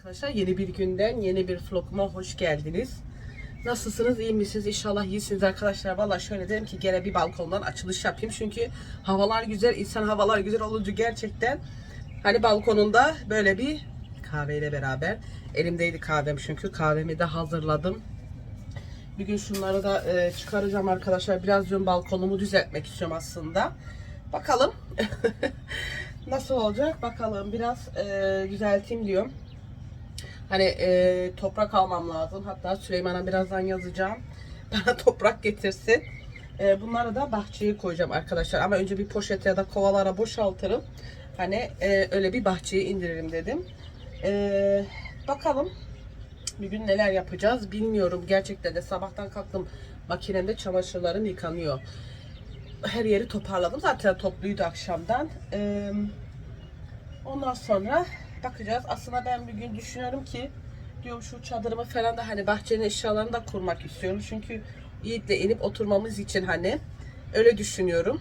arkadaşlar. Yeni bir günden, yeni bir vloguma hoş geldiniz. Nasılsınız, iyi misiniz? İnşallah iyisiniz arkadaşlar. Valla şöyle dedim ki gene bir balkondan açılış yapayım. Çünkü havalar güzel, insan havalar güzel olunca gerçekten hani balkonunda böyle bir kahveyle beraber. Elimdeydi kahvem çünkü kahvemi de hazırladım. Bir gün şunları da e, çıkaracağım arkadaşlar. Biraz diyorum balkonumu düzeltmek istiyorum aslında. Bakalım. Nasıl olacak bakalım. Biraz e, düzelteyim diyorum. Hani e, toprak almam lazım. Hatta Süleyman'a birazdan yazacağım. Bana toprak getirsin. E, bunları da bahçeye koyacağım arkadaşlar. Ama önce bir poşete ya da kovalara boşaltırım. Hani e, öyle bir bahçeye indiririm dedim. E, bakalım. Bir gün neler yapacağız bilmiyorum. Gerçekten de sabahtan kalktım. Makinemde çamaşırlarım yıkanıyor. Her yeri toparladım. Zaten topluydu akşamdan. Ee, ondan sonra bakacağız. Aslında ben bir gün düşünüyorum ki diyorum şu çadırımı falan da hani bahçenin eşyalarını da kurmak istiyorum. Çünkü Yiğit'le inip oturmamız için hani öyle düşünüyorum.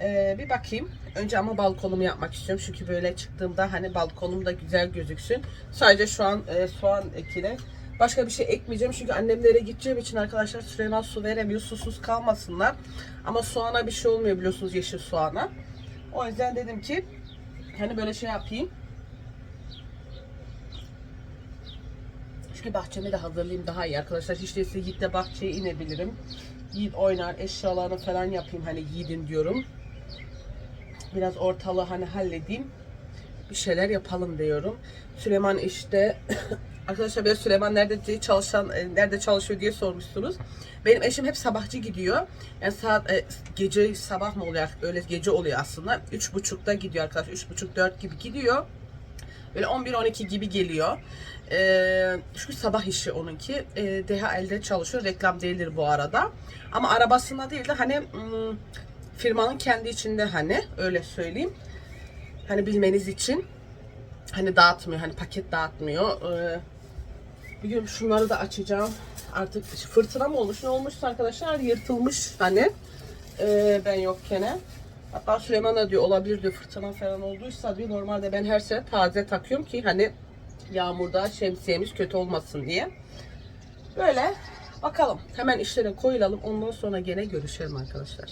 Ee, bir bakayım. Önce ama balkonumu yapmak istiyorum. Çünkü böyle çıktığımda hani balkonum da güzel gözüksün. Sadece şu an e, soğan ekile. Başka bir şey ekmeyeceğim. Çünkü annemlere gideceğim için arkadaşlar Süleyman su veremiyor. Susuz kalmasınlar. Ama soğana bir şey olmuyor biliyorsunuz yeşil soğana. O yüzden dedim ki hani böyle şey yapayım. Çünkü bahçemi de hazırlayayım daha iyi arkadaşlar. Hiç değilse Yiğit'le bahçeye inebilirim. Yiğit oynar, eşyalarını falan yapayım hani Yiğit'in diyorum biraz ortalığı hani halledeyim. Bir şeyler yapalım diyorum. Süleyman işte arkadaşlar biraz Süleyman nerede çalışan e, nerede çalışıyor diye sormuşsunuz. Benim eşim hep sabahçı gidiyor. Yani saat e, gece sabah mı oluyor öyle gece oluyor aslında. Üç buçukta gidiyor arkadaşlar. Üç buçuk dört gibi gidiyor. Böyle 11-12 gibi geliyor. Ee, çünkü sabah işi onunki. Ee, DHL'de çalışıyor. Reklam değildir bu arada. Ama arabasında değil de hani hmm, firmanın kendi içinde hani öyle söyleyeyim. Hani bilmeniz için hani dağıtmıyor. Hani paket dağıtmıyor. Ee, bir gün şunları da açacağım. Artık fırtına mı olmuş ne olmuşsa arkadaşlar yırtılmış hani ee, ben yokken. Hatta Süleyman diyor olabilir diyor fırtına falan olduysa diyor normalde ben her sene taze takıyorum ki hani yağmurda şemsiyemiz kötü olmasın diye. Böyle bakalım hemen işlere koyulalım ondan sonra gene görüşelim arkadaşlar.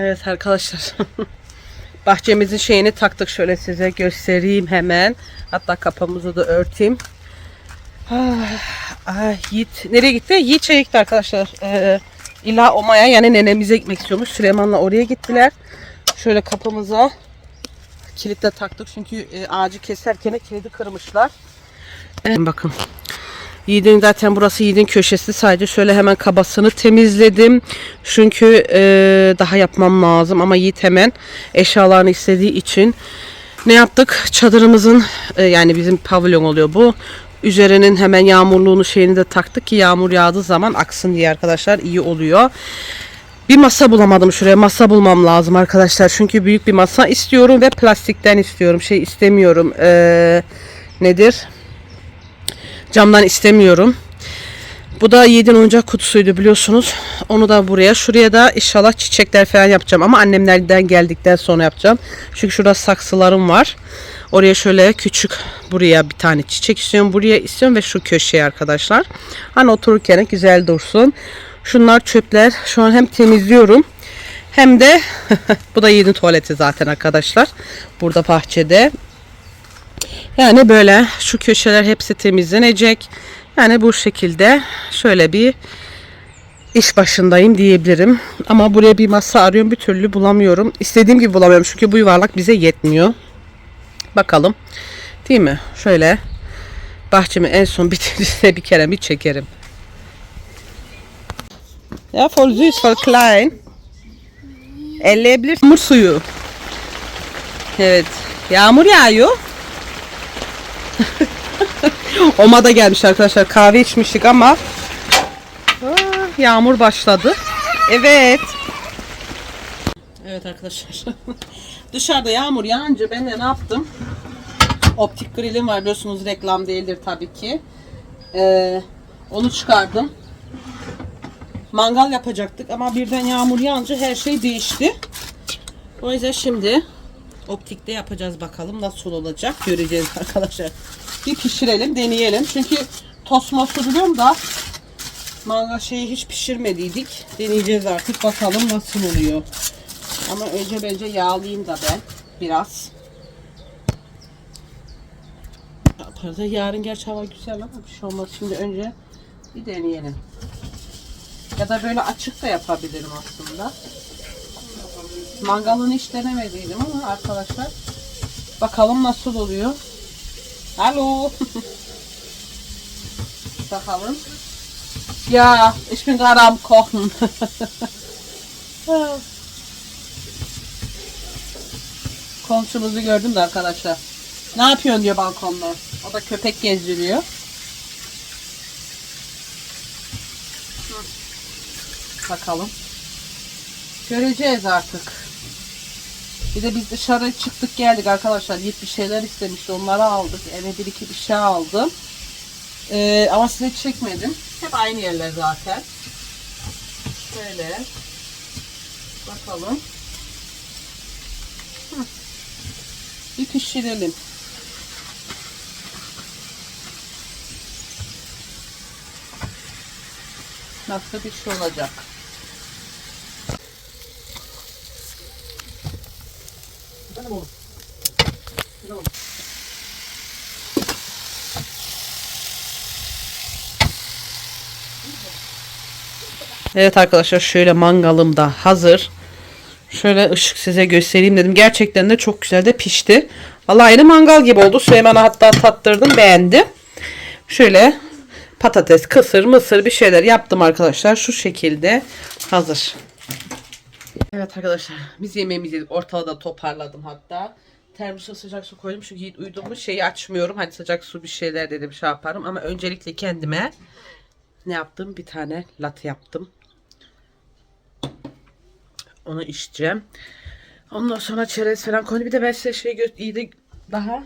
Evet arkadaşlar. Bahçemizin şeyini taktık şöyle size göstereyim hemen. Hatta kapımızı da örteyim. Ah, Yiğit nereye gitti? Yiğit gitti arkadaşlar. Ee, İlla Oma'ya yani nenemize gitmek istiyormuş. Süleyman'la oraya gittiler. Şöyle kapımıza kilitle taktık çünkü e, ağacı keserken kilidi kırmışlar. Evet, bakın. Yiğit'in zaten burası Yiğit'in köşesi. Sadece şöyle hemen kabasını temizledim. Çünkü e, daha yapmam lazım ama Yiğit hemen eşyalarını istediği için ne yaptık? Çadırımızın e, yani bizim pavilyon oluyor bu. Üzerinin hemen yağmurluğunu şeyini de taktık ki yağmur yağdığı zaman aksın diye arkadaşlar iyi oluyor. Bir masa bulamadım şuraya. Masa bulmam lazım arkadaşlar. Çünkü büyük bir masa istiyorum ve plastikten istiyorum. Şey istemiyorum. Ee, nedir? Camdan istemiyorum. Bu da Yiğit'in oyuncak kutusuydu biliyorsunuz. Onu da buraya. Şuraya da inşallah çiçekler falan yapacağım. Ama annemlerden geldikten sonra yapacağım. Çünkü şurada saksılarım var. Oraya şöyle küçük buraya bir tane çiçek istiyorum. Buraya istiyorum ve şu köşeye arkadaşlar. Hani otururken güzel dursun. Şunlar çöpler. Şu an hem temizliyorum. Hem de bu da Yiğit'in tuvaleti zaten arkadaşlar. Burada bahçede. Yani böyle şu köşeler hepsi temizlenecek. Yani bu şekilde şöyle bir iş başındayım diyebilirim. Ama buraya bir masa arıyorum bir türlü bulamıyorum. İstediğim gibi bulamıyorum çünkü bu yuvarlak bize yetmiyor. Bakalım. Değil mi? Şöyle bahçemi en son bitirirse bir kere bir çekerim. Ja, voll süß, voll klein. Elleyebilir. Yağmur suyu. Evet. Yağmur yağıyor. Oma da gelmiş arkadaşlar. Kahve içmiştik ama Ah, yağmur başladı. Evet. Evet arkadaşlar. Dışarıda yağmur yağınca ben de ne yaptım? Optik grilim var biliyorsunuz reklam değildir tabii ki. Ee, onu çıkardım. Mangal yapacaktık ama birden yağmur yağınca her şey değişti. O yüzden şimdi optikte yapacağız bakalım nasıl olacak göreceğiz arkadaşlar. Bir pişirelim deneyelim. Çünkü tost mostu biliyorum da mangal şeyi hiç pişirmediydik. Deneyeceğiz artık bakalım nasıl oluyor. Ama önce bence yağlayayım da ben biraz. Pardon yarın gerçi hava güzel ama bir şey olmaz. Şimdi önce bir deneyelim. Ya da böyle açık da yapabilirim aslında. Mangalını hiç denemediydim ama arkadaşlar. Bakalım nasıl oluyor. Hallo. Bakalım. Ja, ich bin gerade am Kochen. Komşumuzu gördüm de arkadaşlar. Ne yapıyorsun diyor balkonda. O da köpek gezdiriyor. Bakalım. Göreceğiz artık. Bir de biz dışarı çıktık geldik arkadaşlar. Yiğit bir şeyler istemişti. Onları aldık. Eve bir iki bir şey aldım. Ee, ama size çekmedim. Hep aynı yerler zaten. Şöyle. Bakalım. Hı. Bir pişirelim. Nasıl bir şey olacak? Evet arkadaşlar şöyle mangalım da hazır. Şöyle ışık size göstereyim dedim. Gerçekten de çok güzel de pişti. Vallahi aynı mangal gibi oldu. Süleyman'a hatta tattırdım beğendi. Şöyle patates, kısır, mısır bir şeyler yaptım arkadaşlar. Şu şekilde hazır. Evet arkadaşlar biz yemeğimizi yedik. Ortalığı da toparladım hatta. Termosa sıcak su koydum. Çünkü Yiğit uyudu şeyi açmıyorum. Hani sıcak su bir şeyler dedim şey yaparım. Ama öncelikle kendime ne yaptım? Bir tane latte yaptım. Onu içeceğim. Ondan sonra çerez falan koydum. Bir de ben size şey gö- iyi de daha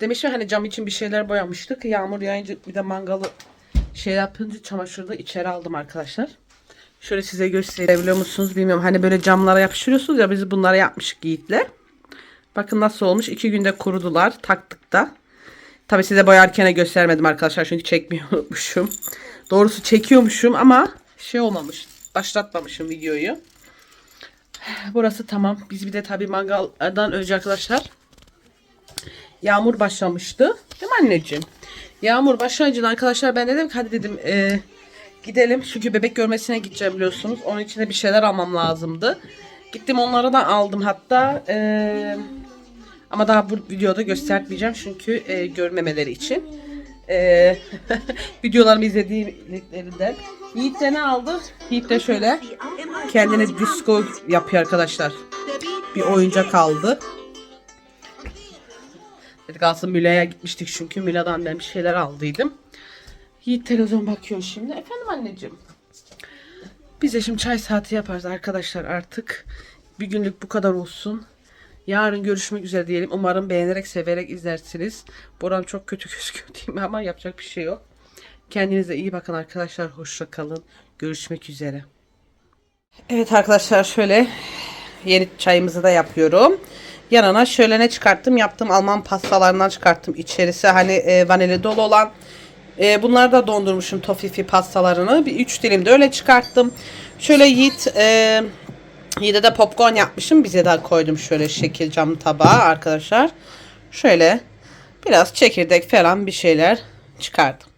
demiştim hani cam için bir şeyler boyamıştık. Yağmur yağınca bir de mangalı şey yapınca çamaşırda içeri aldım arkadaşlar. Şöyle size gösterebiliyor musunuz bilmiyorum. Hani böyle camlara yapıştırıyorsunuz ya biz bunları yapmıştık Yiğit'le. Bakın nasıl olmuş. İki günde kurudular. Taktık da. Tabi size boyarken göstermedim arkadaşlar. Çünkü çekmeyi unutmuşum. Doğrusu çekiyormuşum ama şey olmamış. Başlatmamışım videoyu. Burası tamam. Biz bir de tabi mangaldan önce arkadaşlar yağmur başlamıştı. Değil mi anneciğim? Yağmur başlayınca arkadaşlar ben dedim ki hadi dedim e, gidelim. Çünkü bebek görmesine gideceğim biliyorsunuz. Onun için de bir şeyler almam lazımdı. Gittim onları da aldım hatta. E, ama daha bu videoda göstermeyeceğim çünkü e, görmemeleri için. E, videolarımı izlediklerinden. Yiğit de ne aldı? Yiğit de şöyle kendine disco yapıyor arkadaşlar. Bir oyuncak aldı. Dedik aslında Müla'ya gitmiştik çünkü Müla'dan ben bir şeyler aldıydım. Yiğit televizyon bakıyor şimdi. Efendim anneciğim. Biz de şimdi çay saati yaparız arkadaşlar artık. Bir günlük bu kadar olsun. Yarın görüşmek üzere diyelim. Umarım beğenerek, severek izlersiniz. Buram çok kötü gözüküyor değil mi? Ama yapacak bir şey yok. Kendinize iyi bakın arkadaşlar. Hoşça kalın. Görüşmek üzere. Evet arkadaşlar şöyle yeni çayımızı da yapıyorum. Yanına şöyle ne çıkarttım? Yaptığım Alman pastalarından çıkarttım. İçerisi hani e, vanilya dolu olan. E, bunları da dondurmuşum tofifi pastalarını. Bir üç dilim de öyle çıkarttım. Şöyle Yiğit e, Yiğit'e de popcorn yapmışım. Bize de koydum şöyle şekil cam tabağa arkadaşlar. Şöyle biraz çekirdek falan bir şeyler çıkardım.